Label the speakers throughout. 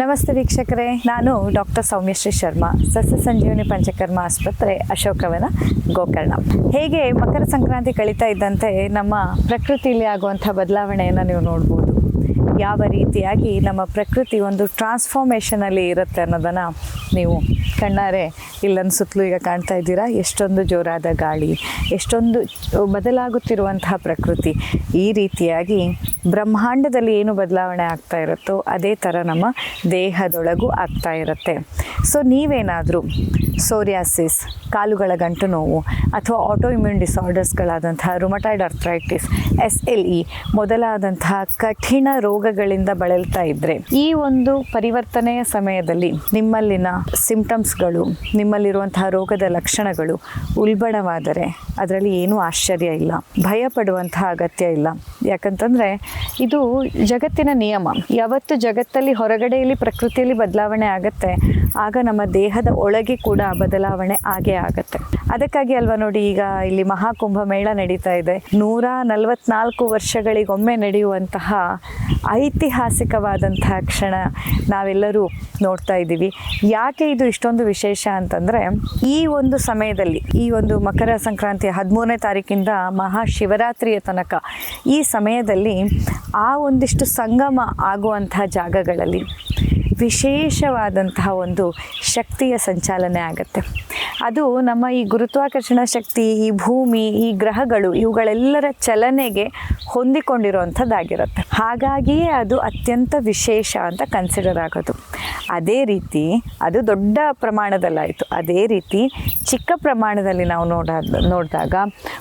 Speaker 1: ನಮಸ್ತೆ ವೀಕ್ಷಕರೇ. ನಾನು ಡಾಕ್ಟರ್ ಸೌಮ್ಯಶ್ರೀ ಶರ್ಮಾ ಸಸ್ಯ ಸಂಜೀವನಿ ಪಂಚಕರ್ಮ ಆಸ್ಪತ್ರೆ ಅಶೋಕವನ ಗೋಕರ್ಣ. ಹೇಗೆ ಮಕರ ಸಂಕ್ರಾಂತಿ ಕಳೀತಾ ಇದ್ದಂತೆ ನಮ್ಮ ಪ್ರಕೃತಿಯಲ್ಲಿ ಆಗುವಂಥ ಬದಲಾವಣೆಯನ್ನು ನೀವು ನೋಡ್ಬೋದು. ಯಾವ ರೀತಿಯಾಗಿ ನಮ್ಮ ಪ್ರಕೃತಿ ಒಂದು ಟ್ರಾನ್ಸ್ಫಾರ್ಮೇಷನಲ್ಲಿ ಇರುತ್ತೆ ಅನ್ನೋದನ್ನು ನೀವು ಕಣ್ಣಾರೆ ಇಲ್ಲನ್ನು ಸುತ್ತಲೂ ಈಗ ಕಾಣ್ತಾ ಇದ್ದೀರಾ? ಎಷ್ಟೊಂದು ಜೋರಾದ ಗಾಳಿ, ಎಷ್ಟೊಂದು ಬದಲಾಗುತ್ತಿರುವಂತಹ ಪ್ರಕೃತಿ. ಈ ರೀತಿಯಾಗಿ ಬ್ರಹ್ಮಾಂಡದಲ್ಲಿ ಏನು ಬದಲಾವಣೆ ಆಗ್ತಾ ಇರುತ್ತೋ ಅದೇ ಥರ ನಮ್ಮ ದೇಹದೊಳಗೂ ಆಗ್ತಾ ಇರುತ್ತೆ. ಸೊ, ನೀವೇನಾದರೂ ಸೋರಿಯಾಸಿಸ್, ಕಾಲುಗಳ ಗಂಟು ನೋವು ಅಥವಾ auto immune ಡಿಸಾರ್ಡರ್ಸ್ಗಳಾದಂತಹ rheumatoid arthritis S L E ಮೊದಲಾದಂತಹ ಕಠಿಣ ರೋಗಗಳಿಂದ ಬಳಲ್ತಾ ಇದ್ದರೆ ಈ ಒಂದು ಪರಿವರ್ತನೆಯ ಸಮಯದಲ್ಲಿ ನಿಮ್ಮಲ್ಲಿನ ಸಿಂಪ್ಟಮ್ಸ್ಗಳು ನಿಮ್ಮಲ್ಲಿರುವಂತಹ ರೋಗದ ಲಕ್ಷಣಗಳು ಉಲ್ಬಣವಾದರೆ ಅದರಲ್ಲಿ ಏನೂ ಆಶ್ಚರ್ಯ ಇಲ್ಲ ಭಯ ಪಡುವಂತಹ ಅಗತ್ಯ ಇಲ್ಲ. ಯಾಕಂತಂದರೆ ಇದು ಜಗತ್ತಿನ ನಿಯಮ. ಯಾವತ್ತು ಜಗತ್ತಲ್ಲಿ ಹೊರಗಡೆಯಲ್ಲಿ ಪ್ರಕೃತಿಯಲ್ಲಿ ಬದಲಾವಣೆ ಆಗುತ್ತೆ, ಆಗ ನಮ್ಮ ದೇಹದ ಒಳಗೆ ಕೂಡ ಬದಲಾವಣೆ ಆಗೇ ಆಗುತ್ತೆ. ಅದಕ್ಕಾಗಿ ಅಲ್ವಾ ನೋಡಿ, ಈಗ ಇಲ್ಲಿ ಮಹಾಕುಂಭ ಮೇಳ ನಡೀತಾ ಇದೆ. ನೂರ ನಲವತ್ನಾಲ್ಕು ವರ್ಷಗಳಿಗೊಮ್ಮೆ ನಡೆಯುವಂತಹ ಐತಿಹಾಸಿಕವಾದಂತಹ ಕ್ಷಣ ನಾವೆಲ್ಲರೂ ನೋಡ್ತಾ ಇದ್ದೀವಿ. ಯಾಕೆ ಇದು ಇಷ್ಟೊಂದು ವಿಶೇಷ ಅಂತಂದರೆ, ಈ ಒಂದು ಸಮಯದಲ್ಲಿ, ಈ ಒಂದು ಮಕರ ಸಂಕ್ರಾಂತಿಯ ಹದಿಮೂರನೇ ತಾರೀಕಿಂದ ಮಹಾಶಿವರಾತ್ರಿಯ ತನಕ ಈ ಸಮಯದಲ್ಲಿ ಆ ಒಂದಿಷ್ಟು ಸಂಗಮ ಆಗುವಂತಹ ಜಾಗಗಳಲ್ಲಿ ವಿಶೇಷವಾದಂತಹ ಒಂದು ಶಕ್ತಿಯ ಸಂಚಾಲನೆ ಆಗುತ್ತೆ. ಅದು ನಮ್ಮ ಈ ಗುರುತ್ವಾಕರ್ಷಣ ಶಕ್ತಿ, ಈ ಭೂಮಿ, ಈ ಗ್ರಹಗಳು ಇವುಗಳೆಲ್ಲರ ಚಲನೆಗೆ ಹೊಂದಿಕೊಂಡಿರುವಂಥದ್ದಾಗಿರುತ್ತೆ. ಹಾಗಾಗಿಯೇ ಅದು ಅತ್ಯಂತ ವಿಶೇಷ ಅಂತ ಕನ್ಸಿಡರ್ ಆಗೋದು. ಅದೇ ರೀತಿ ಅದು ದೊಡ್ಡ ಪ್ರಮಾಣದಲ್ಲಾಯಿತು. ಅದೇ ರೀತಿ ಚಿಕ್ಕ ಪ್ರಮಾಣದಲ್ಲಿ ನಾವು ನೋಡ ನೋಡಿದಾಗ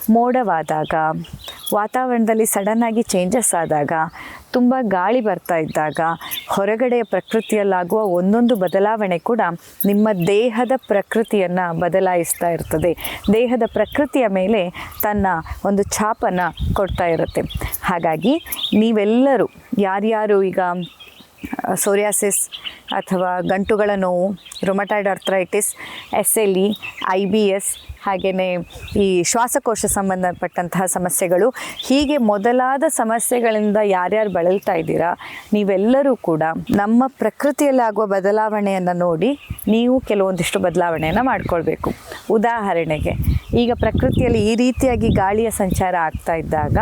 Speaker 1: ಮೋಡವಾದಾಗ ವಾತಾವರಣದಲ್ಲಿ ಸಡನ್ನಾಗಿ ಚೇಂಜಸ್ ಆದಾಗ, ತುಂಬ ಗಾಳಿ ಬರ್ತಾ ಇದ್ದಾಗ, ಹೊರಗಡೆಯ ಪ್ರಕೃತಿಯಲ್ಲಾಗುವ ಒಂದೊಂದು ಬದಲಾವಣೆ ಕೂಡ ನಿಮ್ಮ ದೇಹದ ಪ್ರಕೃತಿಯನ್ನು ಬದಲಾಯಿಸ್ತಾ ಇರ್ತದೆ. ದೇಹದ ಪ್ರಕೃತಿಯ ಮೇಲೆ ತನ್ನ ಒಂದು ಛಾಪನ ಕೊಡ್ತಾ ಇರುತ್ತೆ. ಹಾಗಾಗಿ ನೀವೆಲ್ಲರೂ ಯಾರ್ಯಾರು ಈಗ ಸೋರಿಯಾಸಿಸ್ ಅಥವಾ ಗಂಟುಗಳ ನೋವು rheumatoid arthritis S L E I B S ಹಾಗೆಯೇ ಈ ಶ್ವಾಸಕೋಶ ಸಂಬಂಧಪಟ್ಟಂತಹ ಸಮಸ್ಯೆಗಳು, ಹೀಗೆ ಮೊದಲಾದ ಸಮಸ್ಯೆಗಳಿಂದ ಯಾರ್ಯಾರು ಬಳಲ್ತಾ ಇದ್ದೀರಾ, ನೀವೆಲ್ಲರೂ ಕೂಡ ನಮ್ಮ ಪ್ರಕೃತಿಯಲ್ಲಾಗುವ ಬದಲಾವಣೆಯನ್ನು ನೋಡಿ ನೀವು ಕೆಲವೊಂದಿಷ್ಟು ಬದಲಾವಣೆಯನ್ನು ಮಾಡಿಕೊಳ್ಬೇಕು. ಉದಾಹರಣೆಗೆ ಈಗ ಪ್ರಕೃತಿಯಲ್ಲಿ ಈ ರೀತಿಯಾಗಿ ಗಾಳಿಯ ಸಂಚಾರ ಆಗ್ತಾ ಇದ್ದಾಗ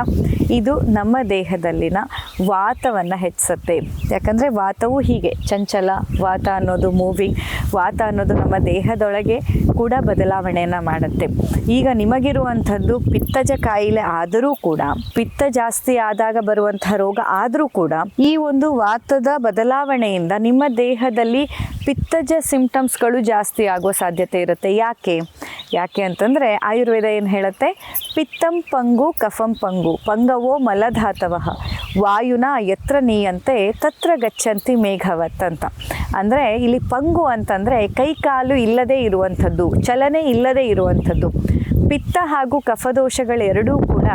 Speaker 1: ಇದು ನಮ್ಮ ದೇಹದಲ್ಲಿನ ವಾತವನ್ನು ಹೆಚ್ಚಿಸುತ್ತೆ. ಯಾಕಂದರೆ ವಾತವು ಹೀಗೆ, ಚಂಚಲ ವಾತ ಅನ್ನೋದು ಮೂವಿಂಗ್ ವಾತ ಅನ್ನೋದು ನಮ್ಮ ದೇಹದೊಳಗೆ ಕೂಡ ಬದಲಾವಣೆಯನ್ನು ಮಾಡುತ್ತೆ. ಈಗ ನಿಮಗಿರುವಂಥದ್ದು ಪಿತ್ತಜ ಕಾಯಿಲೆ ಆದರೂ ಕೂಡ, ಪಿತ್ತ ಜಾಸ್ತಿ ಆದಾಗ ಬರುವಂತಹ ರೋಗ ಆದರೂ ಕೂಡ ಈ ಒಂದು ವಾತದ ಬದಲಾವಣೆಯಿಂದ ನಿಮ್ಮ ದೇಹದಲ್ಲಿ ಪಿತ್ತಜ ಸಿಂಪ್ಟಮ್ಸ್ಗಳು ಜಾಸ್ತಿ ಆಗೋ ಸಾಧ್ಯತೆ ಇರುತ್ತೆ. ಯಾಕೆ? ಯಾಕೆ ಅಂತಂದರೆ ಆಯುರ್ವೇದ ಏನು ಹೇಳುತ್ತೆ? ಪಿತ್ತಂ ಪಂಗು ಕಫಂ ಪಂಗು. ಪಂಗವೋ ಮಲಧಾತವಃ. ವಾಯುನ ಯತ್ರ ನೀಯಂತೆ ತತ್ರ ಗಚ್ಚಂತಿ ಮೇಘವತ್ ಅಂತ. ಅಂದರೆ ಇಲ್ಲಿ ಪಂಗು ಅಂತಂದರೆ ಕೈಕಾಲು ಇಲ್ಲದೆ ಇರುವಂಥದ್ದು, ಚಲನೆ ಇಲ್ಲದೆ ಇರುವಂಥದ್ದು. ಪಿತ್ತ ಹಾಗೂ ಕಫದೋಷಗಳೆರಡೂ ಕೂಡ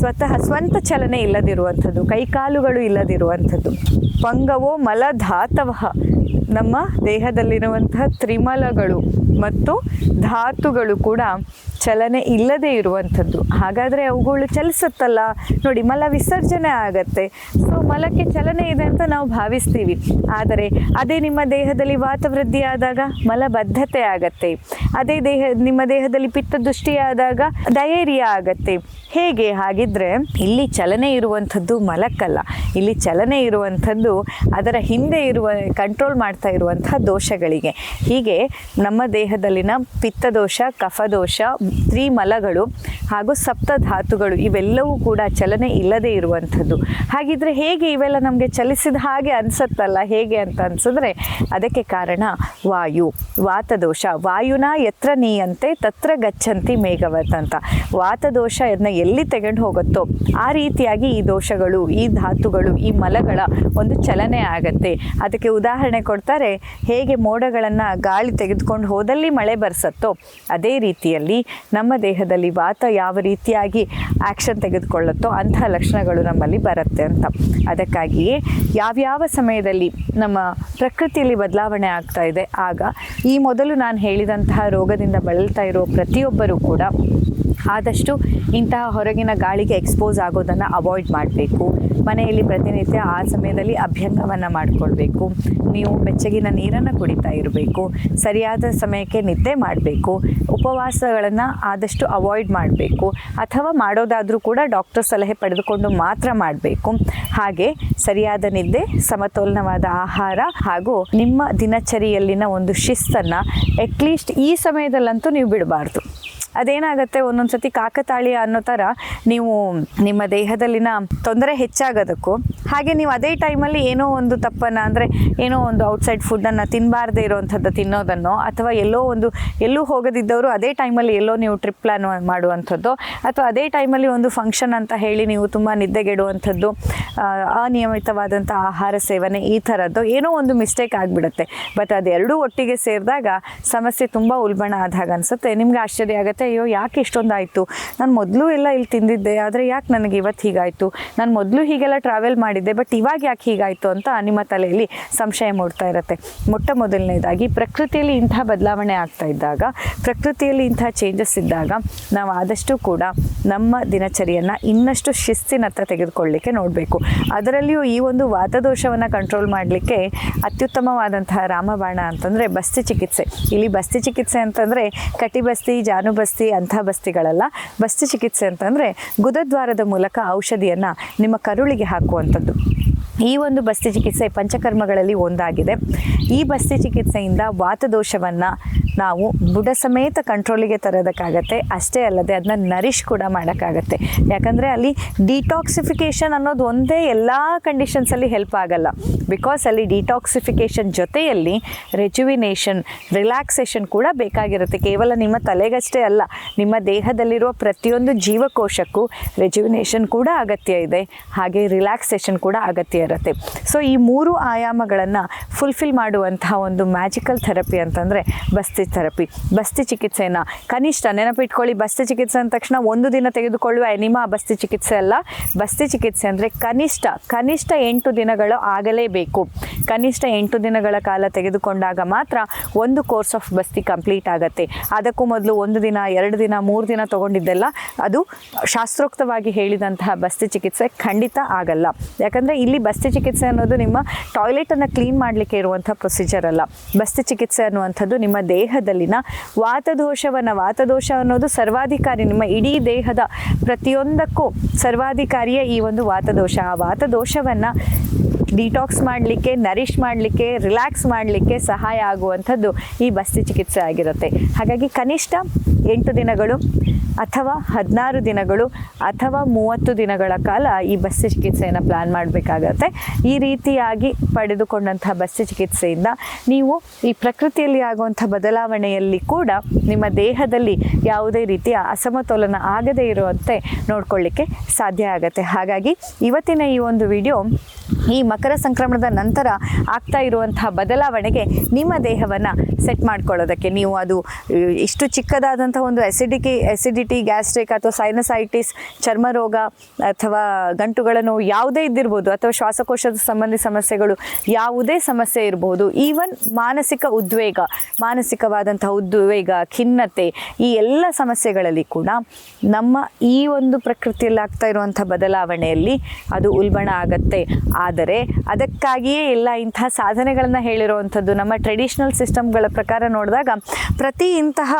Speaker 1: ಸ್ವತಃ ಸ್ವಂತ ಚಲನೆ ಇಲ್ಲದಿರುವಂಥದ್ದು ಕೈಕಾಲುಗಳು ಇಲ್ಲದಿರುವಂಥದ್ದು. ಪಂಗವೋ ಮಲಧಾತವಃ. ನಮ್ಮ ದೇಹದಲ್ಲಿರುವಂತಹ ತ್ರಿಮಲಗಳು ಮತ್ತು ಧಾತುಗಳು ಕೂಡ ಚಲನೆ ಇಲ್ಲದೆ ಇರುವಂಥದ್ದು. ಹಾಗಾದರೆ ಅವುಗಳು ಚಲಿಸುತ್ತಲ್ಲ? ನೋಡಿ, ಮಲ ವಿಸರ್ಜನೆ ಆಗತ್ತೆ. ಸೊ ಮಲಕ್ಕೆ ಚಲನೆ ಇದೆ ಅಂತ ನಾವು ಭಾವಿಸ್ತೀವಿ. ಆದರೆ ಅದೇ ನಿಮ್ಮ ದೇಹದಲ್ಲಿ ವಾತವೃದ್ಧಿ ಆದಾಗ ಮಲಬದ್ಧತೆ ಆಗತ್ತೆ. ಅದೇ ದೇಹ, ನಿಮ್ಮ ದೇಹದಲ್ಲಿ ಪಿತ್ತ ದೃಷ್ಟಿಯಾದಾಗ ಡಯೇರಿಯಾ ಆಗತ್ತೆ. ಹೇಗೆ? ಹಾಗಿದ್ರೆ ಇಲ್ಲಿ ಚಲನೆ ಇರುವಂಥದ್ದು ಮಲಕ್ಕಲ್ಲ. ಇಲ್ಲಿ ಚಲನೆ ಇರುವಂಥದ್ದು ಅದರ ಹಿಂದೆ ಇರುವ, ಕಂಟ್ರೋಲ್ ಮಾಡ್ತಾ ಇರುವಂತಹ ದೋಷಗಳಿಗೆ. ಹೀಗೆ ನಮ್ಮ ದೇಹದಲ್ಲಿನ ಪಿತ್ತದೋಷ, ಕಫದೋಷ, ತ್ರಿಮಲಗಳು ಹಾಗೂ ಸಪ್ತ ಧಾತುಗಳು ಇವೆಲ್ಲವೂ ಕೂಡ ಚಲನೆ ಇಲ್ಲದೆ ಇರುವಂಥದ್ದು. ಹಾಗಿದ್ರೆ ಹೇಗೆ ಇವೆಲ್ಲ ನಮಗೆ ಚಲಿಸಿದ ಹಾಗೆ ಅನ್ಸತ್ತಲ್ಲ? ಹೇಗೆ ಅಂತ ಅನ್ಸಿದ್ರೆ ಅದಕ್ಕೆ ಕಾರಣ ವಾಯು. ವಾತದೋಷ. ವಾಯುನ ಎತ್ರ ನೀಯಂತೆ ತತ್ರ ಗಚ್ಚಂತಿ ಮೇಘವತ್ ಅಂತ. ವಾತದೋಷ ಇದನ್ನ ಎಲ್ಲಿ ತಗೊಂಡು ಹೋಗುತ್ತೋ ಆ ರೀತಿಯಾಗಿ ಈ ದೋಷಗಳು, ಈ ಧಾತುಗಳು, ಈ ಮಲಗಳ ಒಂದು ಚಲನೆ ಆಗತ್ತೆ. ಅದಕ್ಕೆ ಉದಾಹರಣೆ ಕೊಡ್ತಾರೆ ಹೇಗೆ ಮೋಡಗಳನ್ನು ಗಾಳಿ ತೆಗೆದುಕೊಂಡು ಹೋದಲ್ಲಿ ಮಳೆ ಬರ್ಸತ್ತೋ, ಅದೇ ರೀತಿಯಲ್ಲಿ ನಮ್ಮ ದೇಹದಲ್ಲಿ ವಾತ ಯಾವ ರೀತಿಯಾಗಿ ಆ್ಯಕ್ಷನ್ ತೆಗೆದುಕೊಳ್ಳುತ್ತೋ, ಅಂತಹ ಲಕ್ಷಣಗಳು ನಮ್ಮಲ್ಲಿ ಬರುತ್ತೆ ಅಂತ. ಅದಕ್ಕಾಗಿಯೇ ಯಾವ್ಯಾವ ಸಮಯದಲ್ಲಿ ನಮ್ಮ ಪ್ರಕೃತಿಯಲ್ಲಿ ಬದಲಾವಣೆ ಆಗ್ತಾ ಇದೆ, ಆಗ ಈ ಮೊದಲು ನಾನು ಹೇಳಿದಂತಹ ರೋಗದಿಂದ ಬಳಲ್ತಾ ಇರೋ ಪ್ರತಿಯೊಬ್ಬರೂ ಕೂಡ ಆದಷ್ಟು ಇಂತಹ ಹೊರಗಿನ ಗಾಳಿಗೆ ಎಕ್ಸ್ಪೋಸ್ ಆಗೋದನ್ನು ಅವಾಯ್ಡ್ ಮಾಡಬೇಕು. ಮನೆಯಲ್ಲಿ ಪ್ರತಿನಿತ್ಯ ಆ ಸಮಯದಲ್ಲಿ ಅಭ್ಯಂಗವನ್ನು ಮಾಡಿಕೊಳ್ಬೇಕು. ನೀವು ಬೆಚ್ಚಗಿನ ನೀರನ್ನು ಕುಡಿತಾ ಇರಬೇಕು. ಸರಿಯಾದ ಸಮಯಕ್ಕೆ ನಿದ್ದೆ ಮಾಡಬೇಕು. ಉಪವಾಸಗಳನ್ನು ಆದಷ್ಟು ಅವಾಯ್ಡ್ ಮಾಡಬೇಕು. ಅಥವಾ ಮಾಡೋದಾದರೂ ಕೂಡ ಡಾಕ್ಟರ್ ಸಲಹೆ ಪಡೆದುಕೊಂಡು ಮಾತ್ರ ಮಾಡಬೇಕು. ಹಾಗೆ ಸರಿಯಾದ ನಿದ್ದೆ, ಸಮತೋಲನವಾದ ಆಹಾರ ಹಾಗೂ ನಿಮ್ಮ ದಿನಚರಿಯಲ್ಲಿನ ಒಂದು ಶಿಸ್ತನ್ನು ಅಟ್ಲೀಸ್ಟ್ ಈ ಸಮಯದಲ್ಲಂತೂ ನೀವು ಬಿಡಬಾರ್ದು. ಅದೇನಾಗುತ್ತೆ? ಒಂದೊಂದು ಸತಿ ಕಾಕತಾಳೀಯ ಅನ್ನೋ ಥರ ನೀವು ನಿಮ್ಮ ದೇಹದಲ್ಲಿನ ತೊಂದರೆ ಹೆಚ್ಚಾಗೋದಕ್ಕೂ, ಹಾಗೆ ನೀವು ಅದೇ ಟೈಮಲ್ಲಿ ಏನೋ ಒಂದು ತಪ್ಪನ್ನು ಅಂದರೆ ಏನೋ ಒಂದು ಔಟ್ಸೈಡ್ ಫುಡ್ಡನ್ನು ತಿನ್ನಬಾರ್ದೇ ಇರೋವಂಥದ್ದು ತಿನ್ನೋದನ್ನು, ಅಥವಾ ಎಲ್ಲೋ ಒಂದು, ಎಲ್ಲೂ ಹೋಗದಿದ್ದವರು ಅದೇ ಟೈಮಲ್ಲಿ ಎಲ್ಲೋ ನೀವು ಟ್ರಿಪ್ ಪ್ಲ್ಯಾನ್ ಮಾಡುವಂಥದ್ದು, ಅಥವಾ ಅದೇ ಟೈಮಲ್ಲಿ ಒಂದು ಫಂಕ್ಷನ್ ಅಂತ ಹೇಳಿ ನೀವು ತುಂಬ ನಿದ್ದೆಗೆಡುವಂಥದ್ದು ಅನಿಯಮಿತವಾದಂಥ ಆಹಾರ ಸೇವನೆ ಈ ಥರದ್ದು ಏನೋ ಒಂದು ಮಿಸ್ಟೇಕ್ ಆಗಿಬಿಡುತ್ತೆ. ಬಟ್ ಅದೆರಡೂ ಒಟ್ಟಿಗೆ ಸೇರಿದಾಗ ಸಮಸ್ಯೆ ತುಂಬ ಉಲ್ಬಣ ಆದಾಗ ಅನಿಸುತ್ತೆ. ನಿಮ್ಗೆ ಆಶ್ಚರ್ಯ ಆಗುತ್ತೆ. ಅಯ್ಯೋ, ಯಾಕೆ ಇಷ್ಟೊಂದು ಆಯಿತು ನಾನು ಮೊದಲು ಎಲ್ಲ ಇಲ್ಲಿ ತಿಂದಿದ್ದೆ, ಆದರೆ ಯಾಕೆ ನನಗೆ ಇವತ್ತು ಹೀಗಾಯಿತು? ನಾನು ಮೊದಲು ಹೀಗೆಲ್ಲ ಟ್ರಾವೆಲ್ ಮಾಡಿದ್ದೆ ಬಟ್ ಇವಾಗ ಯಾಕೆ ಹೀಗಾಯಿತು ಅಂತ ನಿಮ್ಮ ತಲೆಯಲ್ಲಿ ಸಂಶಯ ಮೂಡ್ತಾ ಇರುತ್ತೆ. ಮೊಟ್ಟ ಮೊದಲನೇದಾಗಿ, ಪ್ರಕೃತಿಯಲ್ಲಿ ಇಂತಹ ಬದಲಾವಣೆ ಆಗ್ತಾ ಇದ್ದಾಗ, ಪ್ರಕೃತಿಯಲ್ಲಿ ಇಂತಹ ಚೇಂಜಸ್ ಇದ್ದಾಗ, ನಾವು ಆದಷ್ಟು ಕೂಡ ನಮ್ಮ ದಿನಚರಿಯನ್ನು ಇನ್ನಷ್ಟು ಶಿಸ್ತಿನತ್ತ ತೆಗೆದುಕೊಳ್ಳಿಕ್ಕೆ ನೋಡಬೇಕು. ಅದರಲ್ಲಿಯೂ ಈ ಒಂದು ವಾತದೋಷವನ್ನು ಕಂಟ್ರೋಲ್ ಮಾಡಲಿಕ್ಕೆ ಅತ್ಯುತ್ತಮವಾದಂತಹ ರಾಮಬಾಣ ಅಂತಂದರೆ ಬಸ್ತಿ ಚಿಕಿತ್ಸೆ. ಇಲ್ಲಿ ಬಸ್ತಿ ಚಿಕಿತ್ಸೆ ಅಂತಂದರೆ ಕಟಿಬಸ್ತಿ ಜಾನುಬಸ್ತಿ ಅಂಥ ಬಸ್ತಿಗಳಲ್ಲ. ಬಸ್ತಿ ಚಿಕಿತ್ಸೆ ಅಂತಂದರೆ ಗುದದ್ವಾರದ ಮೂಲಕ ಔಷಧಿಯನ್ನು ನಿಮ್ಮ ಕರುಳಿಗೆ ಹಾಕುವಂಥದ್ದು. ಈ ಒಂದು ಬಸ್ತಿ ಚಿಕಿತ್ಸೆ ಪಂಚಕರ್ಮಗಳಲ್ಲಿ ಒಂದಾಗಿದೆ. ಈ ಬಸ್ತಿ ಚಿಕಿತ್ಸೆಯಿಂದ ವಾತದೋಷವನ್ನು ನಾವು ಬುಡ ಸಮೇತ ಕಂಟ್ರೋಲಿಗೆ ತರೋದಕ್ಕಾಗತ್ತೆ. ಅಷ್ಟೇ ಅಲ್ಲದೆ ಅದನ್ನ ನರಿಶ್ ಕೂಡ ಮಾಡೋಕ್ಕಾಗತ್ತೆ. ಯಾಕಂದರೆ ಅಲ್ಲಿ ಡಿಟಾಕ್ಸಿಫಿಕೇಷನ್ ಅನ್ನೋದು ಒಂದೇ ಎಲ್ಲ ಕಂಡೀಷನ್ಸಲ್ಲಿ ಹೆಲ್ಪ್ ಆಗಲ್ಲ. ಬಿಕಾಸ್ ಅಲ್ಲಿ ಡಿಟಾಕ್ಸಿಫಿಕೇಷನ್ ಜೊತೆಯಲ್ಲಿ ರೆಜುವಿನೇಷನ್, ರಿಲ್ಯಾಕ್ಸೇಷನ್ ಕೂಡ ಬೇಕಾಗಿರುತ್ತೆ. ಕೇವಲ ನಿಮ್ಮ ತಲೆಗಷ್ಟೇ ಅಲ್ಲ, ನಿಮ್ಮ ದೇಹದಲ್ಲಿರುವ ಪ್ರತಿಯೊಂದು ಜೀವಕೋಶಕ್ಕೂ ರೆಜುವಿನೇಷನ್ ಕೂಡ ಅಗತ್ಯ ಇದೆ. ಹಾಗೆ ರಿಲ್ಯಾಕ್ಸೇಷನ್ ಕೂಡ ಅಗತ್ಯ ಇರುತ್ತೆ. ಸೊ ಈ ಮೂರು ಆಯಾಮಗಳನ್ನು ಫುಲ್ಫಿಲ್ ಮಾಡುವಂತಹ ಒಂದು ಮ್ಯಾಜಿಕಲ್ ಥೆರಪಿ ಅಂತಂದರೆ ಬಸ್ತಿ ಥೆರಪಿ ಬಸ್ತಿ ಚಿಕಿತ್ಸೆನ. ಕನಿಷ್ಠ ನೆನಪಿಟ್ಕೊಳ್ಳಿ ಬಸ್ತಿ ಚಿಕಿತ್ಸೆ ಅಂದ ತಕ್ಷಣ ಒಂದು ದಿನ ತೆಗೆದುಕೊಳ್ಳುವ ಎನಿಮಾ ಬಸ್ತಿ ಚಿಕಿತ್ಸೆ ಅಲ್ಲ. ಬಸ್ತಿ ಚಿಕಿತ್ಸೆ ಅಂದರೆ ಕನಿಷ್ಠ ಕನಿಷ್ಠ ಎಂಟು ದಿನಗಳು ಆಗಲೇಬೇಕು. ಕನಿಷ್ಠ ಎಂಟು ದಿನಗಳ ಕಾಲ ತೆಗೆದುಕೊಂಡಾಗ ಮಾತ್ರ ಒಂದು ಕೋರ್ಸ್ ಆಫ್ ಬಸ್ತಿ ಕಂಪ್ಲೀಟ್ ಆಗುತ್ತೆ. ಅದಕ್ಕೂ ಮೊದಲು ಒಂದು ದಿನ, ಎರಡು ದಿನ, ಮೂರು ದಿನ ತೊಗೊಂಡಿದ್ದೆಲ್ಲ ಅದು ಶಾಸ್ತ್ರೋಕ್ತವಾಗಿ ಹೇಳಿದಂತಹ ಬಸ್ತಿ ಚಿಕಿತ್ಸೆ ಖಂಡಿತ ಆಗಲ್ಲ. ಯಾಕಂದರೆ ಇಲ್ಲಿ ಬಸ್ತಿ ಚಿಕಿತ್ಸೆ ಅನ್ನೋದು ನಿಮ್ಮ ಟಾಯ್ಲೆಟನ್ನು ಕ್ಲೀನ್ ಮಾಡಲಿಕ್ಕೆ ಇರುವಂಥ ಪ್ರೊಸೀಜರ್ ಅಲ್ಲ. ಬಸ್ತಿ ಚಿಕಿತ್ಸೆ ಅನ್ನುವಂಥದ್ದು ನಿಮ್ಮ ದೇಹದಲ್ಲಿನ ವಾತದೋಷವನ್ನು ವಾತದೋಷ ಅನ್ನೋದು ಸರ್ವಾಧಿಕಾರಿ, ನಿಮ್ಮ ಇಡೀ ದೇಹದ ಪ್ರತಿಯೊಂದಕ್ಕೂ ಸರ್ವಾಧಿಕಾರಿಯೇ ಈ ಒಂದು ವಾತದೋಷ. ಆ ವಾತದೋಷವನ್ನು ಡಿಟಾಕ್ಸ್ ಮಾಡಲಿಕ್ಕೆ ನರಿಷ್ ಮಾಡಲಿಕ್ಕೆ ರಿಲ್ಯಾಕ್ಸ್ ಮಾಡಲಿಕ್ಕೆ ಸಹಾಯ ಆಗುವಂಥದ್ದು ಈ ಬಸ್ತಿ ಚಿಕಿತ್ಸೆ ಆಗಿರುತ್ತೆ. ಹಾಗಾಗಿ ಕನಿಷ್ಠ ಎಂಟು ದಿನಗಳು ಅಥವಾ ಹದಿನಾರು ದಿನಗಳು ಅಥವಾ ಮೂವತ್ತು ದಿನಗಳ ಕಾಲ ಈ ಬಸ್ತಿ ಚಿಕಿತ್ಸೆಯನ್ನು ಪ್ಲ್ಯಾನ್ ಮಾಡಬೇಕಾಗತ್ತೆ. ಈ ರೀತಿಯಾಗಿ ಪಡೆದುಕೊಂಡಂತಹ ಬಸ್ತಿ ಚಿಕಿತ್ಸೆಯಿಂದ ನೀವು ಈ ಪ್ರಕೃತಿಯಲ್ಲಿ ಆಗುವಂಥ ಬದಲಾವಣೆಯಲ್ಲಿ ಕೂಡ ನಿಮ್ಮ ದೇಹದಲ್ಲಿ ಯಾವುದೇ ರೀತಿಯ ಅಸಮತೋಲನ ಆಗದೇ ಇರುವಂತೆ ನೋಡ್ಕೊಳ್ಳಿಕ್ಕೆ ಸಾಧ್ಯ ಆಗುತ್ತೆ. ಹಾಗಾಗಿ ಇವತ್ತಿನ ಈ ಒಂದು ವಿಡಿಯೋ ಈ ಮಕರ ಸಂಕ್ರಮಣದ ನಂತರ ಆಗ್ತಾ ಇರುವಂತಹ ಬದಲಾವಣೆಗೆ ನಿಮ್ಮ ದೇಹವನ್ನು ಸೆಟ್ ಮಾಡ್ಕೊಳ್ಳೋದಕ್ಕೆ ನೀವು ಅದು ಇಷ್ಟು ಚಿಕ್ಕದಾದಂಥ ಒಂದು ಎಸಿಡಿಟಿ ಎಸಿಡಿಟಿ ಗ್ಯಾಸ್ಟ್ರಿಕ್ ಅಥವಾ ಸೈನಸೈಟಿಸ್ ಚರ್ಮ ರೋಗ ಅಥವಾ ಗಂಟುಗಳ ನೋವು ಯಾವುದೇ ಇದ್ದಿರ್ಬೋದು ಅಥವಾ ಶ್ವಾಸಕೋಶದ ಸಂಬಂಧಿ ಸಮಸ್ಯೆಗಳು ಯಾವುದೇ ಸಮಸ್ಯೆ ಇರಬಹುದು ಈವನ್ ಮಾನಸಿಕ ಉದ್ವೇಗ, ಮಾನಸಿಕವಾದಂತಹ ಉದ್ವೇಗ, ಖಿನ್ನತೆ ಈ ಎಲ್ಲ ಸಮಸ್ಯೆಗಳಲ್ಲಿ ಕೂಡ ನಮ್ಮ ಈ ಒಂದು ಪ್ರಕೃತಿಯಲ್ಲಿ ಆಗ್ತಾ ಇರುವಂಥ ಬದಲಾವಣೆಯಲ್ಲಿ ಅದು ಉಲ್ಬಣ ಆಗತ್ತೆ. ಆದರೆ ಅದಕ್ಕಾಗಿಯೇ ಎಲ್ಲ ಇಂತಹ ಸಾಧನೆಗಳನ್ನು ಹೇಳಿರುವಂಥದ್ದು ನಮ್ಮ ಟ್ರೆಡಿಷ್ನಲ್ ಸಿಸ್ಟಮ್ಗಳ ಪ್ರಕಾರ ನೋಡಿದಾಗ ಪ್ರತಿ ಇಂತಹ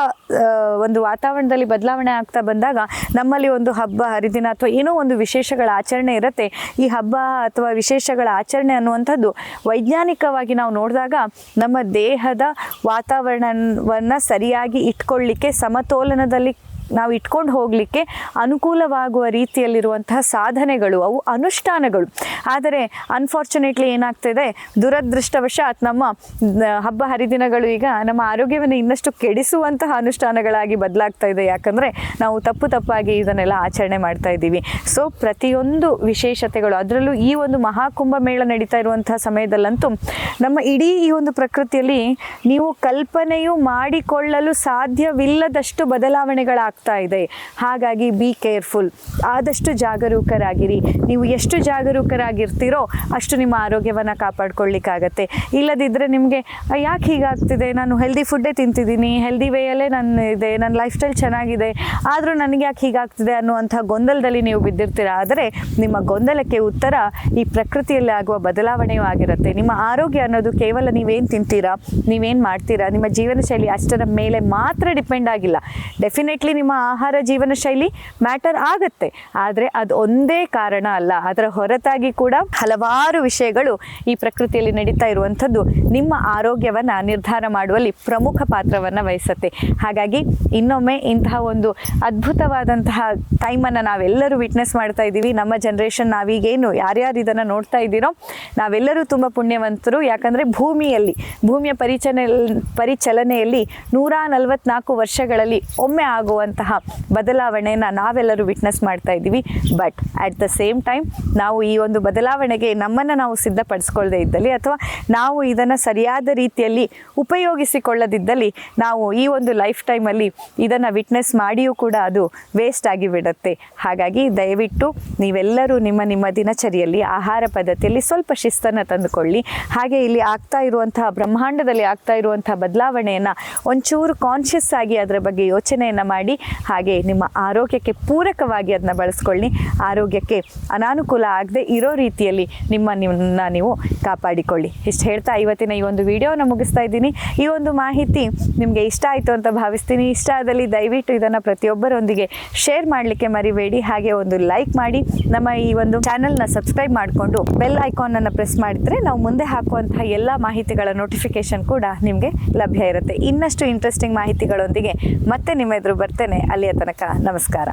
Speaker 1: ಒಂದು ವಾತಾವರಣದಲ್ಲಿ ಬದಲಾವಣೆ ಆಗ್ತಾ ಬಂದಾಗ ನಮ್ಮಲ್ಲಿ ಒಂದು ಹಬ್ಬ, ಹರಿದಿನ ಅಥವಾ ಏನೋ ಒಂದು ವಿಶೇಷಗಳ ಆಚರಣೆ ಇರುತ್ತೆ. ಈ ಹಬ್ಬ ಅಥವಾ ವಿಶೇಷಗಳ ಆಚರಣೆ ಅನ್ನುವಂಥದ್ದು ವೈಜ್ಞಾನಿಕವಾಗಿ ನಾವು ನೋಡಿದಾಗ ನಮ್ಮ ದೇಹದ ವಾತಾವರಣವನ್ನು ಸರಿಯಾಗಿ ಇಟ್ಕೊಳ್ಳಿಕ್ಕೆ ಸಮತೋಲನದಲ್ಲಿ ನಾವು ಇಟ್ಕೊಂಡು ಹೋಗಲಿಕ್ಕೆ ಅನುಕೂಲವಾಗುವ ರೀತಿಯಲ್ಲಿರುವಂತಹ ಸಾಧನೆಗಳು, ಅವು ಅನುಷ್ಠಾನಗಳು. ಆದರೆ ಅನ್ಫಾರ್ಚುನೇಟ್ಲಿ ಏನಾಗ್ತಿದೆ? ದುರದೃಷ್ಟವಶಾತ್ ನಮ್ಮ ಹಬ್ಬ ಹರಿದಿನಗಳು ಈಗ ನಮ್ಮ ಆರೋಗ್ಯವನ್ನು ಇನ್ನಷ್ಟು ಕೆಡಿಸುವಂತಹ ಅನುಷ್ಠಾನಗಳಾಗಿ ಬದಲಾಗ್ತಾ ಇದೆ. ಯಾಕಂದರೆ ನಾವು ತಪ್ಪು ತಪ್ಪಾಗಿ ಇದನ್ನೆಲ್ಲ ಆಚರಣೆ ಮಾಡ್ತಾ ಇದ್ದೀವಿ. ಸೊ ಪ್ರತಿಯೊಂದು ವಿಶೇಷತೆಗಳು, ಅದರಲ್ಲೂ ಈ ಒಂದು ಮಹಾಕುಂಭ ಮೇಳ ನಡೀತಾ ಇರುವಂತಹ ಸಮಯದಲ್ಲಂತೂ ನಮ್ಮ ಇಡೀ ಈ ಒಂದು ಪ್ರಕೃತಿಯಲ್ಲಿ ನೀವು ಕಲ್ಪನೆಯು ಮಾಡಿಕೊಳ್ಳಲು ಸಾಧ್ಯವಿಲ್ಲದಷ್ಟು ಬದಲಾವಣೆಗಳಾಗ್ತಾ ಆಗ್ತಾ ಇದೆ. ಹಾಗಾಗಿ ಬಿ ಕೇರ್ಫುಲ್ ಆದಷ್ಟು ಜಾಗರೂಕರಾಗಿರಿ. ನೀವು ಎಷ್ಟು ಜಾಗರೂಕರಾಗಿರ್ತೀರೋ ಅಷ್ಟು ನಿಮ್ಮ ಆರೋಗ್ಯವನ್ನು ಕಾಪಾಡ್ಕೊಳ್ಳಿಕ್ಕಾಗತ್ತೆ. ಇಲ್ಲದಿದ್ದರೆ ನಿಮಗೆ ಯಾಕೆ ಹೀಗಾಗ್ತಿದೆ? ನಾನು ಹೆಲ್ದಿ ಫುಡ್ಡೇ ತಿಂತಿದ್ದೀನಿ. ಹೆಲ್ದಿ ವೇಯಲ್ಲೇ ನನ್ನ ಇದೆ. ನನ್ನ ಲೈಫ್ ಸ್ಟೈಲ್ ಚೆನ್ನಾಗಿದೆ. ಆದರೂ ನನಗೆ ಯಾಕೆ ಹೀಗಾಗ್ತಿದೆ? ಅನ್ನುವಂಥ ಗೊಂದಲದಲ್ಲಿ ನೀವು ಬಿದ್ದಿರ್ತೀರ. ಆದರೆ ನಿಮ್ಮ ಗೊಂದಲಕ್ಕೆ ಉತ್ತರ ಈ ಪ್ರಕೃತಿಯಲ್ಲಿ ಆಗುವ ಬದಲಾವಣೆಯೂ ಆಗಿರುತ್ತೆ. ನಿಮ್ಮ ಆರೋಗ್ಯ ಅನ್ನೋದು ಕೇವಲ ನೀವೇನು ತಿಂತೀರಾ? ನೀವೇನು ಮಾಡ್ತೀರಾ? ನಿಮ್ಮ ಜೀವನ ಶೈಲಿ ಅಷ್ಟರ ಮೇಲೆ ಮಾತ್ರ ಡಿಪೆಂಡ್ ಆಗಿಲ್ಲ. ಡೆಫಿನೆಟ್ಲಿ ನಿಮ್ಮ ಆಹಾರ ಜೀವನ ಶೈಲಿ ಮ್ಯಾಟರ್ ಆಗುತ್ತೆ. ಆದರೆ ಅದು ಒಂದೇ ಕಾರಣ ಅಲ್ಲ. ಅದರ ಹೊರತಾಗಿ ಕೂಡ ಹಲವಾರು ವಿಷಯಗಳು ಈ ಪ್ರಕೃತಿಯಲ್ಲಿ ನಡೀತಾ ಇರುವಂಥದ್ದು ನಿಮ್ಮ ಆರೋಗ್ಯವನ್ನು ನಿರ್ಧಾರ ಮಾಡುವಲ್ಲಿ ಪ್ರಮುಖ ಪಾತ್ರವನ್ನು ವಹಿಸುತ್ತೆ. ಹಾಗಾಗಿ ಇನ್ನೊಮ್ಮೆ ಇಂತಹ ಒಂದು ಅದ್ಭುತವಾದಂತಹ ಟೈಮನ್ನು ನಾವೆಲ್ಲರೂ ವಿಟ್ನೆಸ್ ಮಾಡ್ತಾ ಇದ್ದೀವಿ. ನಮ್ಮ ಜನ್ರೇಷನ್ ನಾವೀಗೇನು ಯಾರ್ಯಾರು ಇದನ್ನು ನೋಡ್ತಾ ಇದ್ದೀರೋ ನಾವೆಲ್ಲರೂ ತುಂಬ ಪುಣ್ಯವಂತರು. ಯಾಕಂದರೆ ಭೂಮಿಯಲ್ಲಿ, ಭೂಮಿಯ ಪರಿಚಲ ಪರಿಚಲನೆಯಲ್ಲಿ ನೂರ ನಲವತ್ನಾಲ್ಕು ವರ್ಷಗಳಲ್ಲಿ ಒಮ್ಮೆ ಆಗುವಂತಹ ಬದಲಾವಣೆಯನ್ನು ನಾವೆಲ್ಲರೂ ವಿಟ್ನೆಸ್ ಮಾಡ್ತಾ ಇದ್ದೀವಿ. But at the same time ನಾವು ಈ ಒಂದು ಬದಲಾವಣೆಗೆ ನಮ್ಮನ್ನು ನಾವು ಸಿದ್ಧಪಡಿಸ್ಕೊಳ್ಳದೆ ಇದ್ದಲ್ಲಿ ಅಥವಾ ನಾವು ಇದನ್ನು ಸರಿಯಾದ ರೀತಿಯಲ್ಲಿ ಉಪಯೋಗಿಸಿಕೊಳ್ಳದಿದ್ದಲ್ಲಿ ನಾವು ಈ ಒಂದು ಲೈಫ್ ಟೈಮಲ್ಲಿ ಇದನ್ನು ವಿಟ್ನೆಸ್ ಮಾಡಿಯೂ ಕೂಡ ಅದು ವೇಸ್ಟ್ ಆಗಿ ಬಿಡುತ್ತೆ. ಹಾಗಾಗಿ ದಯವಿಟ್ಟು ನೀವೆಲ್ಲರೂ ನಿಮ್ಮ ನಿಮ್ಮ ದಿನಚರಿಯಲ್ಲಿ ಆಹಾರ ಪದ್ಧತಿಯಲ್ಲಿ ಸ್ವಲ್ಪ ಶಿಸ್ತನ್ನು ತಂದುಕೊಳ್ಳಿ. ಹಾಗೆ ಇಲ್ಲಿ ಆಗ್ತಾ ಇರುವಂತಹ ಬ್ರಹ್ಮಾಂಡದಲ್ಲಿ ಆಗ್ತಾ ಇರುವಂತಹ ಬದಲಾವಣೆಯನ್ನು ಒಂಚೂರು ಕಾನ್ಷಿಯಸ್ ಆಗಿ ಅದರ ಬಗ್ಗೆ ಯೋಚನೆಯನ್ನು ಮಾಡಿ. ಹಾಗೆ ನಿಮ್ಮ ಆರೋಗ್ಯಕ್ಕೆ ಪೂರಕವಾಗಿ ಅದನ್ನ ಬಳಸ್ಕೊಳ್ಳಿ. ಆರೋಗ್ಯಕ್ಕೆ ಅನಾನುಕೂಲ ಆಗದೆ ಇರೋ ರೀತಿಯಲ್ಲಿ ನಿಮ್ಮ ನಿಮ್ಮನ್ನ ನೀವು ಕಾಪಾಡಿಕೊಳ್ಳಿ. ಇಷ್ಟು ಹೇಳ್ತಾ ಇವತ್ತಿನ ಈ ಒಂದು ವಿಡಿಯೋನ ಮುಗಿಸ್ತಾ ಇದ್ದೀನಿ. ಈ ಒಂದು ಮಾಹಿತಿ ನಿಮಗೆ ಇಷ್ಟ ಆಯಿತು ಅಂತ ಭಾವಿಸ್ತೀನಿ. ಇಷ್ಟ ಆದಲ್ಲಿ ದಯವಿಟ್ಟು ಇದನ್ನು ಪ್ರತಿಯೊಬ್ಬರೊಂದಿಗೆ ಶೇರ್ ಮಾಡಲಿಕ್ಕೆ ಮರಿಬೇಡಿ. ಹಾಗೆ ಒಂದು ಲೈಕ್ ಮಾಡಿ. ನಮ್ಮ ಈ ಒಂದು ಚಾನಲ್ನ ಸಬ್ಸ್ಕ್ರೈಬ್ ಮಾಡಿಕೊಂಡು ಬೆಲ್ ಐಕಾನನ್ನು ಪ್ರೆಸ್ ಮಾಡಿದರೆ ನಾವು ಮುಂದೆ ಹಾಕುವಂತಹ ಎಲ್ಲ ಮಾಹಿತಿಗಳ ನೋಟಿಫಿಕೇಶನ್ ಕೂಡ ನಿಮಗೆ ಲಭ್ಯ ಇರುತ್ತೆ. ಇನ್ನಷ್ಟು ಇಂಟ್ರೆಸ್ಟಿಂಗ್ ಮಾಹಿತಿಗಳೊಂದಿಗೆ ಮತ್ತೆ ನಿಮ್ಮ ಎದುರು ಬರ್ತೇನೆ. ಅಲ್ಲಿಯ ತನಕ ನಮಸ್ಕಾರ.